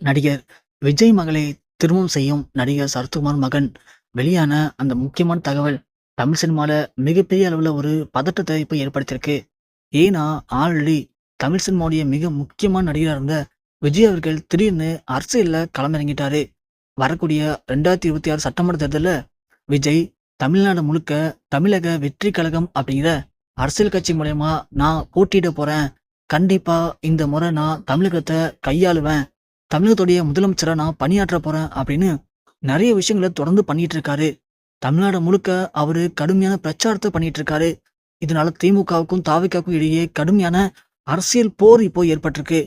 நடிகர் விஜய் மகளை திருமணம் செய்யும் நடிகர் சரத்குமார் மகன் வெளியான அந்த முக்கியமான தகவல் தமிழ் சினிமாவில் மிகப்பெரிய அளவில் ஒரு பதட்டத்தை இப்போ ஏற்படுத்தியிருக்கு. ஏன்னா ஆல்ரெடி தமிழ் சினிமாவுடைய மிக முக்கியமான நடிகராக இருந்த விஜய் அவர்கள் திடீர்னு அரசியலில் களமிறங்கிட்டாரு. வரக்கூடிய ரெண்டாயிரத்தி இருபத்தி ஆறு சட்டமன்ற தேர்தலில் விஜய் தமிழ்நாடு முழுக்க தமிழக வெற்றி கழகம் அப்படிங்கிற அரசியல் கட்சி மூலயமா நான் போட்டியிட போகிறேன் கண்டிப்பாக இந்த முறை நான் தமிழகத்தை கையாளுவேன். தமிழகத்துடைய முதலமைச்சராக நான் பணியாற்ற போகிறேன் அப்படின்னு நிறைய விஷயங்களை தொடர்ந்து பண்ணிட்டு இருக்காரு தமிழ்நாடு முழுக்க அவர் கடுமையான பிரச்சாரத்தை பண்ணிட்டு இருக்காரு இதனால திமுகவுக்கும் தாவிக்காவுக்கும் இடையே கடுமையான அரசியல் போர் இப்போ ஏற்பட்டிருக்கு.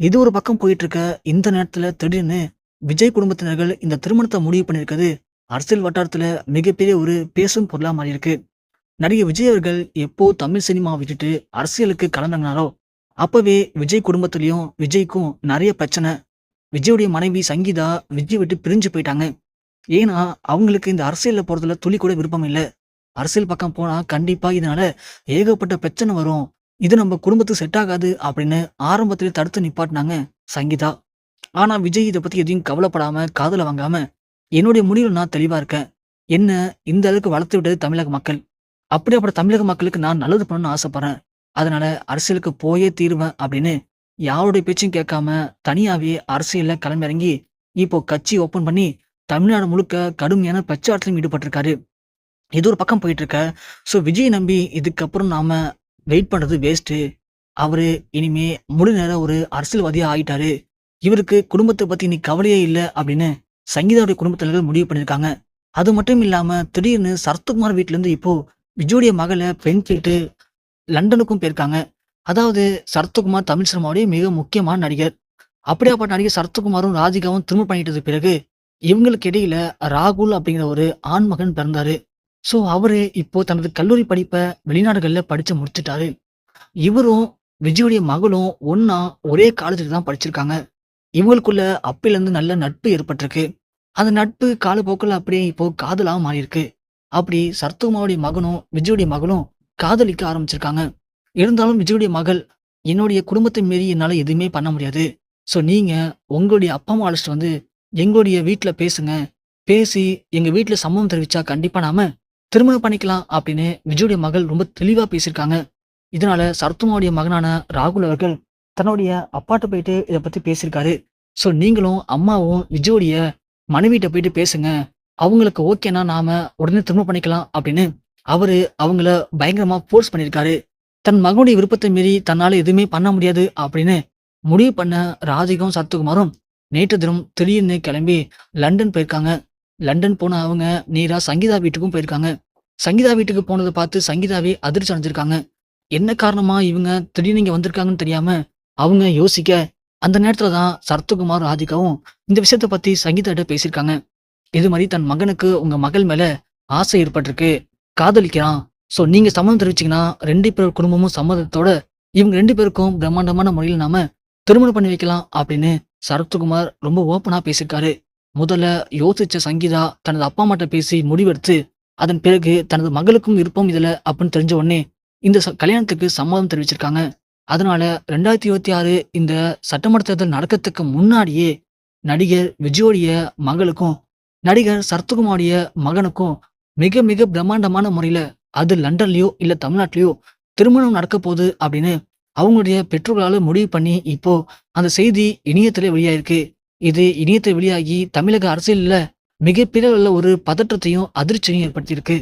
இது ஒரு பக்கம் போயிட்டு இருக்க இந்த நேரத்துல திடீர்னு விஜய் குடும்பத்தினர்கள் இந்த திருமணத்தை முடிவு பண்ணியிருக்கிறது அரசியல் வட்டாரத்துல மிகப்பெரிய ஒரு பேசும் பொருளா மாறி இருக்கு நடிகை விஜய் அவர்கள் எப்போ தமிழ் சினிமா விட்டுட்டு அரசியலுக்கு கலந்தாங்களோ அப்பவே விஜய் குடும்பத்துலேயும் விஜய்க்கும் நிறைய பிரச்சனை விஜயுடைய மனைவி சங்கீதா விஜய் விட்டு பிரிஞ்சு போயிட்டாங்க. ஏன்னா அவங்களுக்கு இந்த அரசியலில் போகிறதுல துளி கூட விருப்பம் இல்லை. அரசியல் பக்கம் போனால் கண்டிப்பாக இதனால ஏகப்பட்ட பிரச்சனை வரும். இது நம்ம குடும்பத்துக்கு செட் ஆகாது அப்படின்னு ஆரம்பத்திலே தடுத்து நிப்பாட்டினாங்க சங்கீதா. ஆனால் விஜய் இதை பற்றி எதையும் கவலைப்படாமல் காதில் வாங்காமல் என்னுடைய முடிவில் நான் தெளிவாக இருக்கேன். என்ன இந்த அளவுக்கு வளர்த்து விட்டது தமிழக மக்கள். அப்படியாப்பட்ட தமிழக மக்களுக்கு நான் நல்லது பண்ணணும்னு ஆசைப்பட்றேன். அதனால அரசியலுக்கு போயே தீருவேன் அப்படின்னு யாருடைய பேச்சும் கேட்காம தனியாவே அரசியல்ல களமிறங்கி இப்போ கட்சி ஓபன் பண்ணி தமிழ்நாடு முழுக்க கடுமையான பச்சாட்டிலும் ஈடுபட்டிருக்காரு. இது ஒரு பக்கம் போயிட்டு இருக்க ஸோ விஜய் நம்பி இதுக்கப்புறம் நாம வெயிட் பண்றது வேஸ்ட்டு அவரு இனிமே முழு நேரம் ஒரு அரசியல்வாதியா ஆயிட்டாரு. இவருக்கு குடும்பத்தை பத்தி நீ கவலையே இல்லை அப்படின்னு சங்கீதாவுடைய குடும்பத்தினர்கள் முடிவு பண்ணியிருக்காங்க. அது மட்டும் இல்லாம திடீர்னு சரத்குமார் வீட்ல இருந்து இப்போ விஜயுடைய மகளை பெண் கேட்டு லண்டனுக்கும் போயிருக்காங்க. அதாவது சரத்குமார் தமிழ் சினிமாவுடைய மிக முக்கியமான நடிகர். அப்படியாப்பட்ட நடிகர் சரத்குமாரும் ராதிகாவும் திரும்ப பண்ணிட்டது பிறகு இவங்களுக்கு இடையில ராகுல் அப்படிங்கிற ஒரு ஆண் மகன் பிறந்தாரு. ஸோ அவரு இப்போ தனது கல்லூரி படிப்பை வெளிநாடுகளில் படிச்சு முடிச்சுட்டாரு. இவரும் விஜயுடைய மகளும் ஒன்னா ஒரே காலேஜில் தான் படிச்சிருக்காங்க. இவங்களுக்குள்ள அப்பிலிருந்து நல்ல நட்பு ஏற்பட்டிருக்கு. அந்த நட்பு காலப்போக்கில் அப்படியே இப்போ காதலாக மாறியிருக்கு. அப்படி சரத்குமாருடைய மகனும் விஜயுடைய மகளும் காதலிக்க ஆரம்பிச்சிருக்காங்க. இருந்தாலும் விஜயுடைய மகள் என்னுடைய குடும்பத்தை மீறி என்னால் எதுவுமே பண்ண முடியாது. ஸோ நீங்கள் உங்களுடைய அப்பா அம்மா அழைச்சிட்டு வந்து எங்களுடைய வீட்டில் பேசுங்க. பேசி எங்கள் வீட்டில் சம்பவம் தெரிவிச்சா கண்டிப்பாக நாம திருமணம் பண்ணிக்கலாம் அப்படின்னு விஜயுடைய மகள் ரொம்ப தெளிவாக பேசியிருக்காங்க. இதனால சரத்குமாருடைய மகனான ராகுல் அவர்கள் தன்னுடைய அப்பாட்ட போயிட்டு இதை பற்றி பேசியிருக்காரு. ஸோ நீங்களும் அம்மாவும் விஜயோடைய மனைவிட்ட போயிட்டு பேசுங்க. அவங்களுக்கு ஓகேனா நாம உடனே திரும்ப பண்ணிக்கலாம் அப்படின்னு அவரு அவங்கள பயங்கரமா ஃபோர்ஸ் பண்ணியிருக்காரு. தன் மகனுடைய விருப்பத்தை மீறி தன்னால் எதுவுமே பண்ண முடியாது அப்படின்னு முடிவு பண்ண ராதிகம் சத்துக்குமாரும் நேற்று தினம் திடீர்னு கிளம்பி லண்டன் போயிருக்காங்க. லண்டன் போன அவங்க நேரா சங்கீதா வீட்டுக்கும் போயிருக்காங்க. சங்கீதா வீட்டுக்கு போனதை பார்த்து சங்கீதாவே அதிர்ச்சி அடைஞ்சிருக்காங்க. என்ன காரணமா இவங்க திடீர்னு இங்க வந்திருக்காங்கன்னு தெரியாம அவங்க யோசிக்க அந்த நேரத்துல தான் சரத்குமார் ராதிகாவும் இந்த விஷயத்த பத்தி சங்கீதாட்ட பேசியிருக்காங்க. இது மாதிரி தன் மகனுக்கு உங்க மகள் மேல ஆசை ஏற்பட்டிருக்கு. காதலிக்கிறான். ஸோ நீங்கள் சம்மதம் தெரிவிச்சீங்கன்னா ரெண்டு பேர் குடும்பமும் சம்மதத்தோட இவங்க ரெண்டு பேருக்கும் பிரம்மாண்டமான முறையில் நாம திருமணம் பண்ணி வைக்கலாம் அப்படின்னு சரத்குமார் ரொம்ப ஓப்பனாக பேசியிருக்காரு. முதல்ல யோசிச்ச சங்கீதா தனது அப்பா அம்மாட்ட பேசி முடிவெடுத்து அதன் பிறகு தனது மகளுக்கும் விருப்பம் இதில் அப்படின்னு தெரிஞ்ச உடனே இந்த ச- கல்யாணத்துக்கு சம்மதம் தெரிவிச்சிருக்காங்க. அதனால ரெண்டாயிரத்தி இருபத்தி ஆறு இந்த சட்டமன்ற தேர்தல் நடக்கிறதுக்கு முன்னாடியே நடிகர் விஜயோடைய மகளுக்கும் நடிகர் சரத்குமாருடைய மகனுக்கும் மிக மிக பிரம்மாண்டமான முறையில் அது லண்டன்லயோ இல்ல தமிழ்நாட்டிலயோ திருமணம் நடக்க போகுது அப்படின்னு அவங்களுடைய பெற்றோர்களால முடிவு பண்ணி இப்போ அந்த செய்தி இணையத்திலே வெளியாயிருக்கு. இது இணையத்தில் வெளியாகி தமிழக அரசியலில் மிகப்பெரிய ஒரு பதற்றத்தையும் அதிர்ச்சியையும் ஏற்படுத்தியிருக்கு.